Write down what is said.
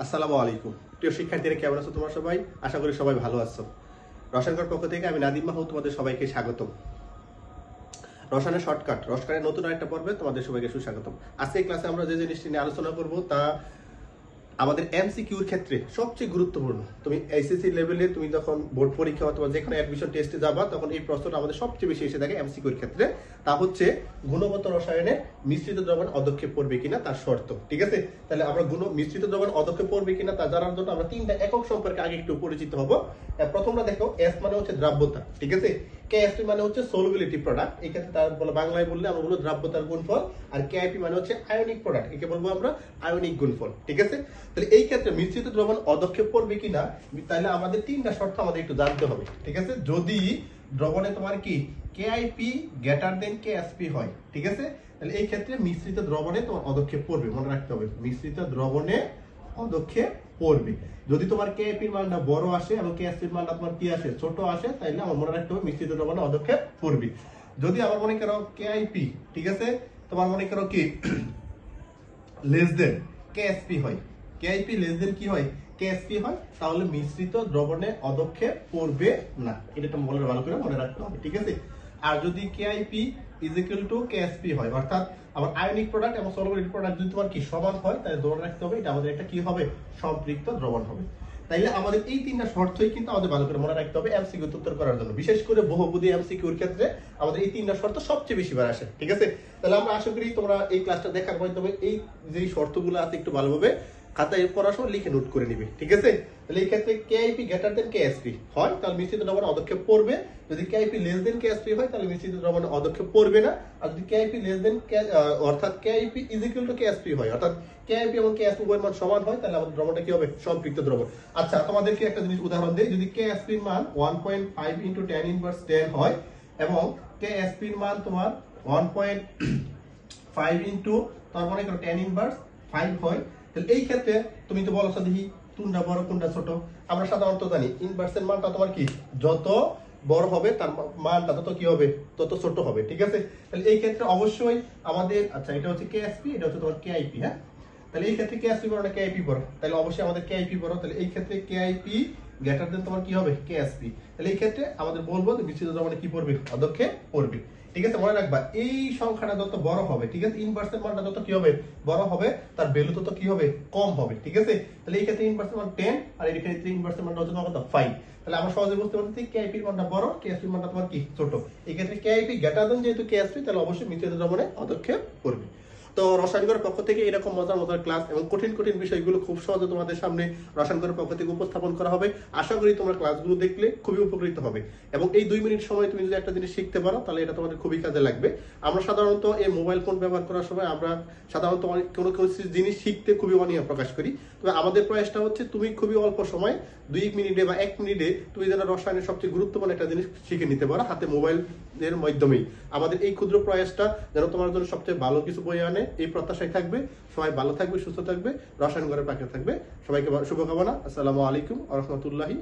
আসসালামু আলাইকুম। প্রিয় শিক্ষার্থীরা, কেমন আছো তোমার সবাই? আশা করি সবাই ভালো আছো। রসায়নকর পক্ষ থেকে আমি নাদিম মাহমুদ, তোমাদের সবাইকে স্বাগতম। রসায়নের শর্টকাট রসায়নের নতুন আরেকটা পর্বে তোমাদের সবাইকে সুস্বাগতম। আজকে ক্লাসে আমরা যে জিনিসটি নিয়ে আলোচনা করব তা আমাদের এমসিকিউর ক্ষেত্রে সবচেয়ে গুরুত্বপূর্ণ। তুমি এইচএসসি লেভেলে তুমি যখন বোর্ড পরীক্ষা অথবা যে কোনো অ্যাডমিশন টেস্টে যাবা, তখন এই প্রশ্নটা আমাদের সবচেয়ে বেশি এসে থাকে এমসিকিউর ক্ষেত্রে। তা হচ্ছে গুণগত রসায়নে মিশ্রিত দ্রবণ অদক্ষেপ পড়বে কিনা তার শর্ত, ঠিক আছে? তাহলে আমরা গুণ, মিশ্রিত দ্রবণ অদক্ষেপ পড়বে কিনা তা জানার জন্য আমরা তিনটা একক সম্পর্কে আগে একটু পরিচিত হব। প্রথমটা দেখো এস মানে হচ্ছে দ্রাব্যতা, ঠিক আছে? কে এস মানে হচ্ছে সলবিলিটি প্রোডাক্ট এই ক্ষেত্রে তার বলে বাংলায় বললে আমরা বলব দ্রাব্যতার গুণফল, আর কেআইপি মানে হচ্ছে আয়নিক প্রোডাক্ট একে বলব আমরা আয়নিক গুণফল, ঠিক আছে? তাহলে এই ক্ষেত্রে মিশ্রিত দ্রবণ অদক্ষেপ পড়বে কিনা, তাহলে আমাদের তিনটা শর্ত আমাদের একটু জানতে হবে, ঠিক আছে? যদি দ্রবণে তোমার কি KIP greater than K KSP হয়, ঠিক আছে? তাহলে এই ক্ষেত্রে মিশ্রিত দ্রবণে তোমার অদক্ষেপ পড়বে মনে রাখতে হবে, মিশ্রিত দ্রবণে অদক্ষেপ পড়বে যদি তোমার কেএপির মানটা বড় আসে এবং কে কেএসপির মানটা তোমার কি আসে, ছোট আসে, তাহলে আমার মনে রাখতে হবে মিশ্রিত দ্রবণে অদক্ষেপ পড়বে যদি আমার মনে করো কেআইপি ঠিক আছে? তোমার মনে করো কি লেস দেন কে কেএসপি হয় কেআইপি লেস দেন কি হয়? কেএসপি হয়? তাহলে মিশ্রিত দ্রবণে পড়বে না। এটা ভালো করে মনে রাখতে হবে, ঠিক আছে? আর যদি কেআইপি টু কেএসপি হয়, অর্থাৎ আমার আয়নিক প্রোডাক্ট এবং প্রোডাক্ট যদি তোমার কি সমান হয়, তাহলে রাখতে হবে, এটা আমাদের একটা কি হবে? সম্পৃক্ত দ্রবণ হবে। তাইলে আমাদের এই তিনটা শর্তই কিন্তু আমাদের ভালো করে মনে রাখতে হবে এমসিকিউ উত্তর করার জন্য। বিশেষ করে বহুপদী এমসিকিউর ক্ষেত্রে আমাদের এই তিনটা শর্ত সবচেয়ে বেশি বার আসে, ঠিক আছে? তাহলে আমরা আশা করি তোমরা এই ক্লাসটা দেখার পর তবে এই যে শর্তগুলো আছে একটু ভালোভাবে খাতায় পড়ার সময় লিখে নোট করে নিবে, ঠিক আছে? তাহলে এই ক্ষেত্রে কেআইপি গ্রেটার দেন কেএসপি হয়, তাহলে মিশ্রিত দ্রবণে অদক্ষেপ পড়বে। যদি কেআইপি লেস দেন কেএসপি হয়, তাহলে মিশ্রিত দ্রবণে অদক্ষেপ পড়বে না। আর যদি কেআইপি লেস দেন অর্থাৎ KIP is equal to KSP হয়, অর্থাৎ কেআইপি এবং কেএসপি উভয়ের মান সমান হয়, তাহলে আমাদের দ্রবণটা কি হবে? সম্পৃক্ত দ্রবণ আচ্ছা তোমাদেরকে একটা জিনিস উদাহরণ দেই? যদি কেএসপির মান 1.5 ইনটু tan ইনভার্স 10 হয়, এবং কেএসপির মান তোমার 1.5 ইনটু তার মনে করো tan ইনভার্স 5 হয় তাহলে এই ক্ষেত্রে তুমি তো বলো দেখি কোনটা বড়, কোনটা ছোট? আমরা সাধারণত জানি ইনভার্সের মানটা তোমার কি? যত বড় হবে, তার মানটা তত কি হবে? তত ছোট হবে, ঠিক আছে? তাহলে এই ক্ষেত্রে অবশ্যই আমাদের আচ্ছা এটা হচ্ছে কেএসপি এটা হচ্ছে তোমার কেআইপি হ্যাঁ? তাহলে এই ক্ষেত্রে কেএসপি বড় না কেআইপি বড় তাহলে অবশ্যই আমাদের কেআইপি বড় তাহলে এই ক্ষেত্রে কেআইপি গ্রেটার দেন তোমার কি হবে? কেএসপি তাহলে এই ক্ষেত্রে আমাদের বলব যে বিচ্ছিন্ন মানে কি পড়বে? অদক্ষে পড়বে। ঠিক আছে, মনে রাখবা, এই সংখ্যাটা যত বড় হবে, ঠিক আছে ইনভার্সের মানটা যত কি হবে? বড় হবে, তার ভ্যালু তত কি হবে? কম হবে, ঠিক আছে? তাহলে এই ক্ষেত্রে ইনভার্সের মান 10 আর এই ক্ষেত্রে ইনভার্সের মানটা হচ্ছে কত? 5 তাহলে আমরা সহজে বুঝতে পারছি কেআইপি এর মানটা বড় কেএসপি মানটা তোমার কি? ছোট। এই ক্ষেত্রে কেআইপি গ্রেটার দেন যেহেতু কেএসপি তাহলে অবশ্যই মিশ্রিত দ্রবণে অদক্ষেপ করবে তো রসায়নগরের পক্ষ থেকে এরকম মজার মজার ক্লাস এবং কঠিন কঠিন বিষয়গুলো খুব সহজে তোমাদের সামনে রসায়নগরের পক্ষ থেকে উপস্থাপন করা হবে। আশা করি তোমরা ক্লাসগুলো দেখলে খুবই উপকৃত হবে। এবং এই দুই মিনিট সময় তুমি যদি একটা জিনিস শিখতে পারো, তাহলে এটা তোমাদের খুবই কাজে লাগবে। আমরা সাধারণত এই মোবাইল ফোন ব্যবহার করার সময় আমরা সাধারণত কোনো কোনো জিনিস শিখতে খুবই অনীহা প্রকাশ করি। তবে আমাদের প্রয়াসটা হচ্ছে তুমি খুবই অল্প সময়, দুই মিনিটে বা এক মিনিটে তুমি যেন রসায়নের সবচেয়ে গুরুত্বপূর্ণ একটা জিনিস শিখে নিতে পারো হাতে মোবাইলের মাধ্যমেই। আমাদের এই ক্ষুদ্র প্রয়াসটা যেন তোমার জন্য সবচেয়ে ভালো কিছু বই আনে। এই প্রত্যাশায় থাকবে, সবাই ভালো থাকবে, সুস্থ থাকবে, রসায়ন ঘরের পাখি থাকবে। সবাইকে শুভকামনা, আসসালামু আলাইকুম আ রহমতুল্লাহি